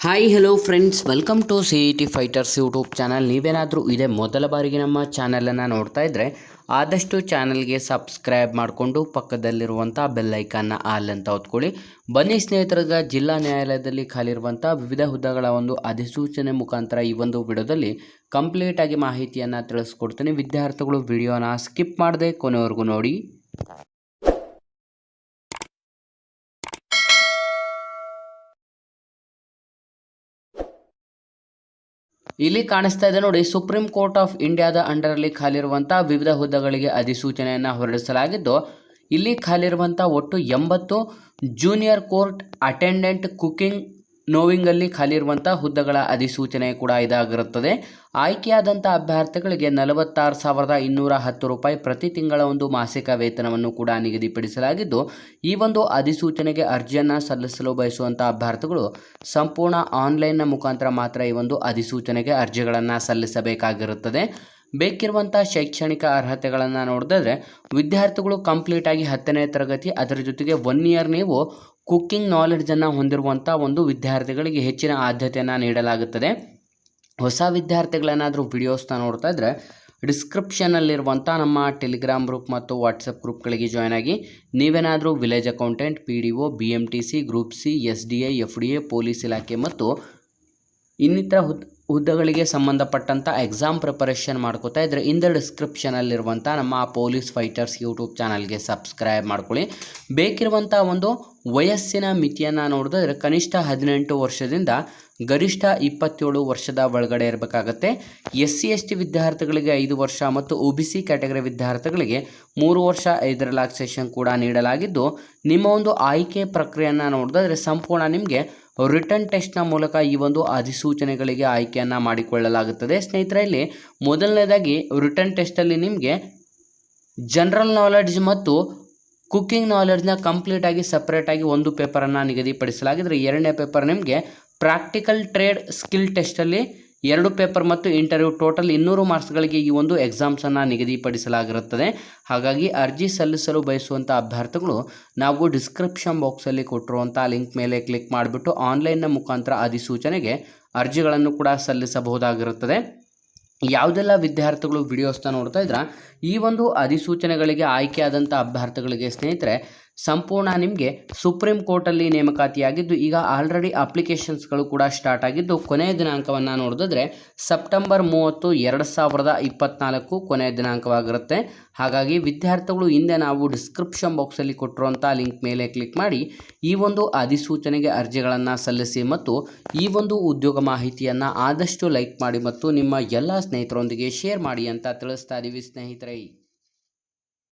Hi hello friends welcome to C E T fighters YouTube channel ನೀವೇನಾದರೂ ಇದೇ ಮೊದಲ ಬಾರಿಗೆ ನಮ್ಮ ಚಾನಲನ್ನು ನೋಡ್ತಾ ಇದ್ದರೆ ಆದಷ್ಟು ಚಾನಲ್ಗೆ ಸಬ್ಸ್ಕ್ರೈಬ್ ಮಾಡಿಕೊಂಡು ಪಕ್ಕದಲ್ಲಿರುವಂಥ ಬೆಲ್ಲೈಕನ್ನ ಆಲ್ ಅಂತ ಹೊತ್ಕೊಳ್ಳಿ. ಬನ್ನಿ ಸ್ನೇಹಿತರಿಗೆ, ಜಿಲ್ಲಾ ನ್ಯಾಯಾಲಯದಲ್ಲಿ ಖಾಲಿರುವಂಥ ವಿವಿಧ ಹುದ್ದೆಗಳ ಒಂದು ಅಧಿಸೂಚನೆ ಮುಖಾಂತರ ಈ ಒಂದು ವಿಡಿಯೋದಲ್ಲಿ ಕಂಪ್ಲೀಟಾಗಿ ಮಾಹಿತಿಯನ್ನು ತಿಳಿಸ್ಕೊಡ್ತೀನಿ. ವಿದ್ಯಾರ್ಥಿಗಳು ವಿಡಿಯೋನ ಸ್ಕಿಪ್ ಮಾಡದೆ ಕೊನೆವರೆಗೂ ನೋಡಿ. ಇಲ್ಲಿ ಕಾಣಿಸ್ತಾ ಇದೆ ನೋಡಿ ಸುಪ್ರೀಂ ಕೋರ್ಟ್ ಆಫ್ ಇಂಡಿಯಾದ ಅಂಡರಲ್ಲಿ ಖಾಲಿರುವಂಥ ವಿವಿಧ ಹುದ್ದೆಗಳಿಗೆ ಅಧಿಸೂಚನೆಯನ್ನು ಹೊರಡಿಸಲಾಗಿದ್ದು, ಇಲ್ಲಿ ಖಾಲಿರುವಂಥ ಒಟ್ಟು ಎಂಬತ್ತು ಜೂನಿಯರ್ ಕೋರ್ಟ್ ಅಟೆಂಡೆಂಟ್ ಕುಕಿಂಗ್ ನೋವಿಂಗಲ್ಲಿ ಖಾಲಿರುವಂಥ ಹುದ್ದೆಗಳ ಅಧಿಸೂಚನೆ ಕೂಡ ಇದಾಗಿರುತ್ತದೆ. ಆಯ್ಕೆಯಾದಂಥ ಅಭ್ಯರ್ಥಿಗಳಿಗೆ ನಲವತ್ತಾರು ಸಾವಿರದ ಇನ್ನೂರ ಹತ್ತು ರೂಪಾಯಿ ಪ್ರತಿ ತಿಂಗಳ ಒಂದು ಮಾಸಿಕ ವೇತನವನ್ನು ಕೂಡ ನಿಗದಿಪಡಿಸಲಾಗಿದ್ದು, ಈ ಒಂದು ಅಧಿಸೂಚನೆಗೆ ಅರ್ಜಿಯನ್ನು ಸಲ್ಲಿಸಲು ಬಯಸುವಂಥ ಅಭ್ಯರ್ಥಿಗಳು ಸಂಪೂರ್ಣ ಆನ್ಲೈನ್ನ ಮುಖಾಂತರ ಮಾತ್ರ ಈ ಒಂದು ಅಧಿಸೂಚನೆಗೆ ಅರ್ಜಿಗಳನ್ನು ಸಲ್ಲಿಸಬೇಕಾಗಿರುತ್ತದೆ. ಬೇಕಿರುವಂಥ ಶೈಕ್ಷಣಿಕ ಅರ್ಹತೆಗಳನ್ನು ನೋಡಿದ್ರೆ ವಿದ್ಯಾರ್ಥಿಗಳು ಕಂಪ್ಲೀಟಾಗಿ ಹತ್ತನೇ ತರಗತಿ, ಅದರ ಜೊತೆಗೆ ಒನ್ ಇಯರ್ ನೀವು ಕುಕ್ಕಿಂಗ್ ನಾಲೆಡ್ಜನ್ನು ಹೊಂದಿರುವಂಥ ಒಂದು ವಿದ್ಯಾರ್ಥಿಗಳಿಗೆ ಹೆಚ್ಚಿನ ಆದ್ಯತೆಯನ್ನು ನೀಡಲಾಗುತ್ತದೆ. ಹೊಸ ವಿದ್ಯಾರ್ಥಿಗಳೇನಾದರೂ ವಿಡಿಯೋಸ್ನ ನೋಡ್ತಾ ಇದ್ದರೆ ಡಿಸ್ಕ್ರಿಪ್ಷನಲ್ಲಿರುವಂಥ ನಮ್ಮ ಟೆಲಿಗ್ರಾಮ್ ಗ್ರೂಪ್ ಮತ್ತು ವಾಟ್ಸಪ್ ಗ್ರೂಪ್ಗಳಿಗೆ ಜಾಯ್ನ್ ಆಗಿ, ನೀವೇನಾದರೂ village accountant P D O B M T C group C S D A F D A police ಇಲಾಖೆ ಮತ್ತು ಇನ್ನಿತರ ಹುದ್, ಹುದ್ದೆಗಳಿಗೆ ಸಂಬಂಧಪಟ್ಟಂಥ ಎಕ್ಸಾಮ್ ಪ್ರಿಪರೇಷನ್ ಮಾಡ್ಕೋತಾ ಇದ್ದರೆ ಇಂದ ಡಿಸ್ಕ್ರಿಪ್ಷನಲ್ಲಿರುವಂಥ ನಮ್ಮ ಪೊಲೀಸ್ ಫೈಟರ್ಸ್ ಯೂಟ್ಯೂಬ್ ಚಾನಲ್ಗೆ ಸಬ್ಸ್ಕ್ರೈಬ್ ಮಾಡ್ಕೊಳ್ಳಿ. ಬೇಕಿರುವಂಥ ಒಂದು ವಯಸ್ಸಿನ ಮಿತಿಯನ್ನು ನೋಡಿದ್ರೆ ಕನಿಷ್ಠ ಹದಿನೆಂಟು ವರ್ಷದಿಂದ ಗರಿಷ್ಠ ಇಪ್ಪತ್ತೇಳು ವರ್ಷದ ಒಳಗಡೆ ಇರಬೇಕಾಗತ್ತೆ. ಎಸ್ ಸಿ ಎಸ್ ಟಿ ವಿದ್ಯಾರ್ಥಿಗಳಿಗೆ ಐದು ವರ್ಷ ಮತ್ತು ಒ ಬಿ ಸಿ ಕ್ಯಾಟಗರಿ ವಿದ್ಯಾರ್ಥಿಗಳಿಗೆ ಮೂರು ವರ್ಷ ಐದು ರಿಲ್ಯಾಕ್ಸೇಷನ್ ಕೂಡ ನೀಡಲಾಗಿದ್ದು, ನಿಮ್ಮ ಒಂದು ಆಯ್ಕೆ ಪ್ರಕ್ರಿಯೆಯನ್ನು ನೋಡಿದ್ರೆ ಸಂಪೂರ್ಣ ನಿಮಗೆ ರಿಟರ್ನ್ ಟೆಸ್ಟ್ನ ಮೂಲಕ ಈ ಒಂದು ಅಧಿಸೂಚನೆಗಳಿಗೆ ಆಯ್ಕೆಯನ್ನು ಮಾಡಿಕೊಳ್ಳಲಾಗುತ್ತದೆ. ಸ್ನೇಹಿತರೆ, ಇಲ್ಲಿ ಮೊದಲನೇದಾಗಿ ರಿಟರ್ನ್ ಟೆಸ್ಟಲ್ಲಿ ನಿಮಗೆ ಜನರಲ್ ನಾಲೆಡ್ಜ್ ಮತ್ತು ಕುಕ್ಕಿಂಗ್ ನಾಲೆಡ್ಜ್ನ ಕಂಪ್ಲೀಟಾಗಿ ಸಪ್ರೇಟಾಗಿ ಒಂದು ಪೇಪರನ್ನು ನಿಗದಿಪಡಿಸಲಾಗಿದ್ರೆ ಎರಡನೇ ಪೇಪರ್ ನಿಮಗೆ ಪ್ರಾಕ್ಟಿಕಲ್ ಟ್ರೇಡ್ ಸ್ಕಿಲ್ ಟೆಸ್ಟಲ್ಲಿ ಎರಡು ಪೇಪರ್ ಮತ್ತು ಇಂಟರ್ವ್ಯೂ ಟೋಟಲ್ ಇನ್ನೂರು ಮಾರ್ಕ್ಸ್ಗಳಿಗೆ ಈ ಒಂದು ಎಕ್ಸಾಮ್ಸನ್ನು ನಿಗದಿಪಡಿಸಲಾಗಿರುತ್ತದೆ. ಹಾಗಾಗಿ ಅರ್ಜಿ ಸಲ್ಲಿಸಲು ಬಯಸುವಂಥ ಅಭ್ಯರ್ಥಿಗಳು ನಾವು ಡಿಸ್ಕ್ರಿಪ್ಷನ್ ಬಾಕ್ಸಲ್ಲಿ ಕೊಟ್ಟಿರುವಂಥ ಲಿಂಕ್ ಮೇಲೆ ಕ್ಲಿಕ್ ಮಾಡಿಬಿಟ್ಟು ಆನ್ಲೈನ್ನ ಮುಖಾಂತರ ಅಧಿಸೂಚನೆಗೆ ಅರ್ಜಿಗಳನ್ನು ಕೂಡ ಸಲ್ಲಿಸಬಹುದಾಗಿರುತ್ತದೆ. ಯಾವುದೆಲ್ಲ ವಿದ್ಯಾರ್ಥಿಗಳು ವಿಡಿಯೋಸ್ನ ನೋಡ್ತಾ ಇದ್ರ ಈ ಒಂದು ಅಧಿಸೂಚನೆಗಳಿಗೆ ಆಯ್ಕೆಯಾದಂಥ ಅಭ್ಯರ್ಥಿಗಳಿಗೆ ಸ್ನೇಹಿತರೆ ಸಂಪೂರ್ಣ ನಿಮಗೆ ಸುಪ್ರೀಂ ಕೋರ್ಟಲ್ಲಿ ನೇಮಕಾತಿಯಾಗಿದ್ದು, ಈಗ ಆಲ್ರೆಡಿ ಅಪ್ಲಿಕೇಶನ್ಸ್ಗಳು ಕೂಡ ಸ್ಟಾರ್ಟ್ ಆಗಿದ್ದು, ಕೊನೆಯ ದಿನಾಂಕವನ್ನು ನೋಡಿದ್ರೆ ಸೆಪ್ಟೆಂಬರ್ ಮೂವತ್ತು ಎರಡು ಸಾವಿರದ ಇಪ್ಪತ್ನಾಲ್ಕು ಕೊನೆಯ ದಿನಾಂಕವಾಗಿರುತ್ತೆ. ಹಾಗಾಗಿ ವಿದ್ಯಾರ್ಥಿಗಳು ಹಿಂದೆ ನಾವು ಡಿಸ್ಕ್ರಿಪ್ಷನ್ ಬಾಕ್ಸಲ್ಲಿ ಕೊಟ್ಟಿರುವಂಥ ಲಿಂಕ್ ಮೇಲೆ ಕ್ಲಿಕ್ ಮಾಡಿ, ಈ ಒಂದು ಅಧಿಸೂಚನೆಗೆ ಅರ್ಜಿಗಳನ್ನು ಸಲ್ಲಿಸಿ ಮತ್ತು ಈ ಒಂದು ಉದ್ಯೋಗ ಮಾಹಿತಿಯನ್ನು ಆದಷ್ಟು ಲೈಕ್ ಮಾಡಿ ಮತ್ತು ನಿಮ್ಮ ಎಲ್ಲ ಸ್ನೇಹಿತರೊಂದಿಗೆ ಶೇರ್ ಮಾಡಿ ಅಂತ ತಿಳಿಸ್ತಾ ಇದ್ದೀವಿ ಸ್ನೇಹಿತರೆ.